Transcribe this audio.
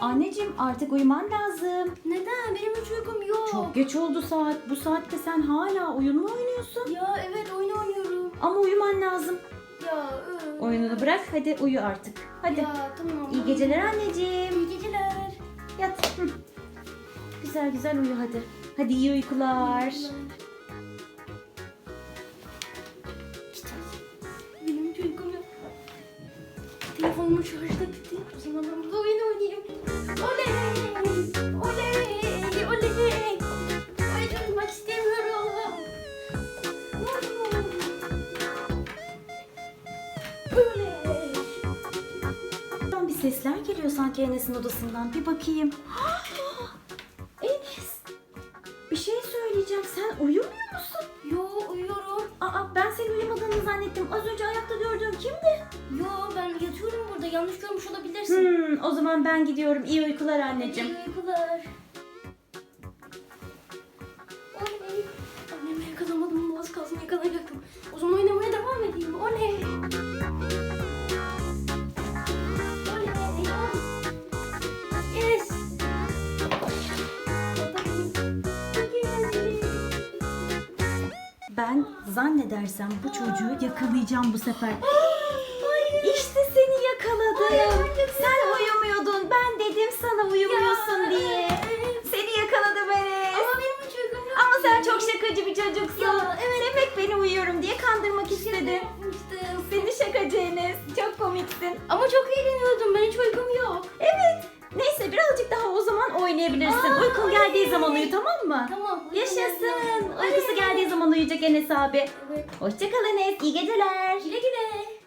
Anneciğim artık uyuman lazım. Neden? Benim hiç uykum yok. Çok geç oldu saat. Bu saatte sen hala oyun mu oynuyorsun? Ya evet oyun oynuyorum. Ama uyuman lazım. Ya öf. Oyununu bırak hadi uyu artık. Hadi. Ya tamam. İyi geceler anneciğim. İyi geceler. Yat. Hı. Güzel güzel uyu hadi. Hadi iyi uykular. İşte Telefonumun şarjı da bitti. O zaman ben burada oyun oynayayım. Oley! Oley! Oley! Oyun oynamak istemiyorum. Oley! Buradan bir sesler geliyor sanki Enes'in odasından. Bir bakayım. Enes. Bir şey söyleyeceğim. Sen uyumuyor musun? Yo uyuyorum. Aa ben senin uyumadığını zannettim. Az önce ayakta gördüğüm kimdi? Yo ben yatıyorum. Yanlış görmüş olabilirsin. Hmm, o zaman ben gidiyorum. İyi uykular anneciğim. İyi uykular. Oley. Annemi yakalamadım. Az kalsın yakalayacaktım. O zaman oynamaya devam edeyim. Oley. Ben zannedersem bu çocuğu yakalayacağım bu sefer. Hayır. İşte çok şakacı bir çocuksun. Ya, evet. Demek beni uyuyorum diye kandırmak istedin. İşte. Seni şakacı Enes. Çok komiksin. Ama çok eğleniyordum. Ben hiç uykum yok. Evet. Neyse birazcık daha o zaman oynayabilirsin. Aa, Uykun oley. geldiği zaman uyu tamam mı? Tamam. Yaşasın. Oley. Uykusu geldiği zaman uyuyacak Enes abi. Evet. Hoşçakal Enes. İyi geceler. Güle güle.